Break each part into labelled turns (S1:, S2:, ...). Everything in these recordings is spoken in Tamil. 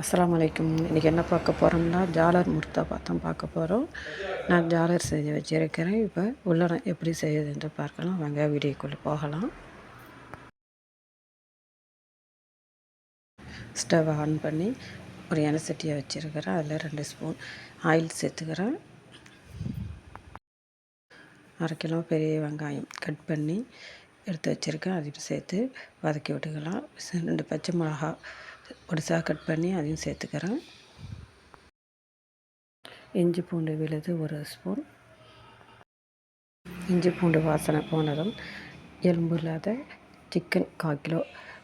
S1: அஸ்லாம் அலைக்கும் இன்றைக்கி என்ன பார்க்க போகிறோம்னா ஜாலர் முர்த்தா பார்த்தோம் பார்க்க போகிறோம் நான் ஜாலர் செஞ்சு வச்சுருக்கிறேன். இப்போ உள்ளடம் எப்படி செய்யுது என்று பார்க்கலாம். வாங்க வீடியோக்குள்ளே போகலாம். ஸ்டவ் ஆன் பண்ணி ஒரு எண்ணெய் சட்டியை வச்சுருக்கிறேன். அதில் ரெண்டு ஸ்பூன் ஆயில் சேர்த்துக்கிறேன். அரை கிலோ பெரிய வெங்காயம் கட் பண்ணி எடுத்து வச்சுருக்கேன். அதையும் சேர்த்து வதக்கி விட்டுக்கலாம். ரெண்டு பச்சை மிளகா பொடிசாக கட் பண்ணி அதையும் சேர்த்துக்கிறேன். இஞ்சி பூண்டு விழுது ஒரு ஸ்பூன். இஞ்சி பூண்டு வாசனை போனதும் எலும்பு இல்லாத சிக்கன் கால் கிலோ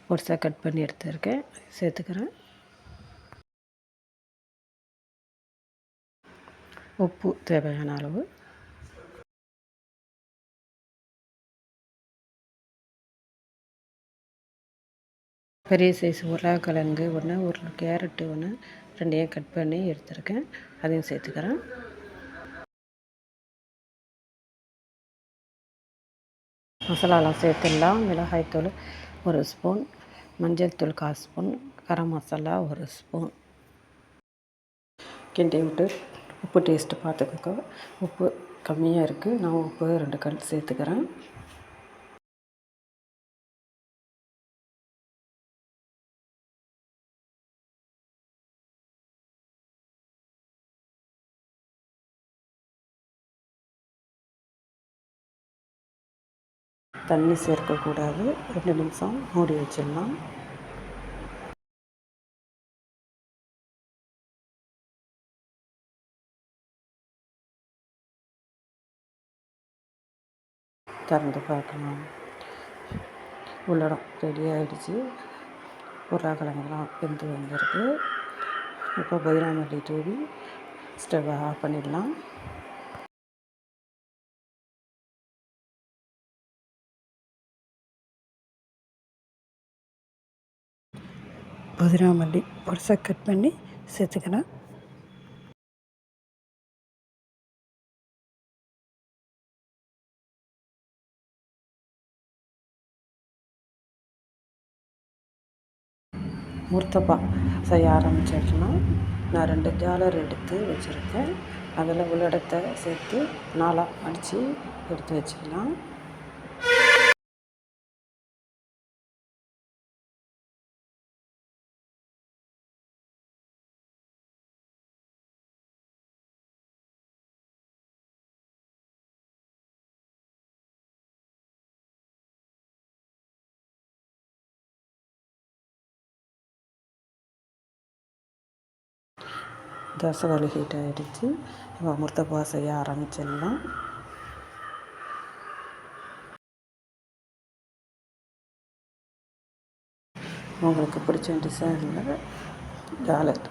S1: பொடிசாக கட் பண்ணி எடுத்துருக்கேன். சேர்த்துக்கிறேன். உப்பு தேவையான அளவு. பெரிய சைஸ் உருளைக்கிழங்கு ஒன்று ஒரு கேரட்டு ஒன்று ரெண்டையும் கட் பண்ணி எடுத்துருக்கேன். அதையும் சேர்த்துக்கிறேன். மசாலாலாம் சேர்த்துடலாம். மிளகாய்த்தூள் ஒரு ஸ்பூன் மஞ்சள் தூள் கால் ஸ்பூன் கரம் மசாலா ஒரு ஸ்பூன் கிண்டி விட்டு உப்பு டேஸ்ட்டு பார்த்துக்கோங்க. உப்பு கம்மியாக இருக்குது நான் உப்பு ரெண்டு கல் சேர்த்துக்கிறேன். தண்ணி சேர்க்கக்கூடாது. ரெண்டு நிமிஷம் மூடி வச்சிடலாம். திறந்து பார்க்கலாம். உள்ளடம் ரெடி ஆகிடுச்சு உருளைக்கிழங்குலாம் வெந்து வந்திருக்கு. இப்போ புதினா தூவி ஸ்டவ்வை ஆஃப் பண்ணிடலாம். புதினா மல்லி பொருசாக கட் பண்ணி சேர்த்துக்கலாம். முர்த்தப்பா செய்ய ஆரம்பிச்சிடலாம் நான் ரெண்டு ஜாலர் எடுத்து வச்சுருக்கேன். அதில் உள்ளடத்தை சேர்த்து நாளாக அடித்து எடுத்து வச்சுக்கலாம். தசைகள் ஹீட் ஆகிடுச்சு இப்போ முர்த்தப்பா செய்ய ஆரம்பிச்சிடலாம். உங்களுக்கு பிடிச்ச டிசைனில் ஜாலட்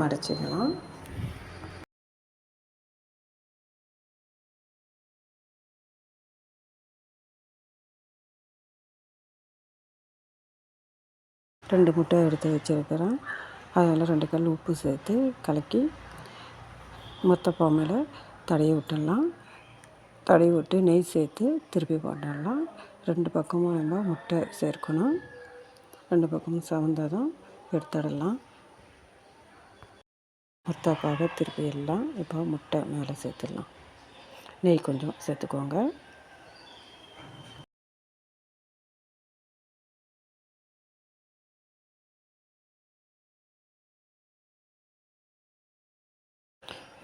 S1: மடிச்சிக்கலாம். ரெண்டு முட்டை எடுத்து வச்சுருக்கிறேன். அதில் ரெண்டு கல் உப்பு சேர்த்து கலக்கி மொத்த மேலே தடவி விட்டுடலாம். தடவி விட்டு நெய் சேர்த்து திருப்பி போட்டுடலாம். ரெண்டு பக்கமும் நம்ம முட்டை சேர்க்கணும். ரெண்டு பக்கமும் சவந்ததும் எடுத்துடலாம். முத்தாக்காக திருப்பி எல்லாம் இப்போ முட்டை மேலே சேர்த்துடலாம். நெய் கொஞ்சம் சேர்த்துக்கோங்க.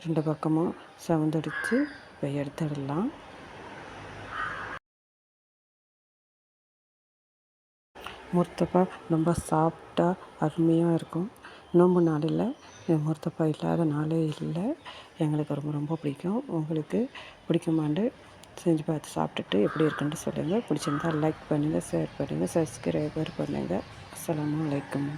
S1: ரெண்டு பக்கமும் செவந்தடித்து இப்போ எடுத்துடலாம். முர்த்தப்பா ரொம்ப சாஃப்டாக அருமையாக இருக்கும். நோம்பு நாளில் முர்த்தப்பா இல்லாத நாளே இல்லை. எங்களுக்கு ரொம்ப ரொம்ப பிடிக்கும். உங்களுக்கு பிடிக்குமாண்டு செஞ்சு பார்த்து சாப்பிட்டுட்டு எப்படி இருக்குன்னு சொல்லுங்கள் பிடிச்சிருந்தா லைக் பண்ணுங்கள் ஷேர் பண்ணுங்கள் சப்ஸ்கிரைபர் பண்ணுங்கள் அஸ்லாம் வலைக்கம்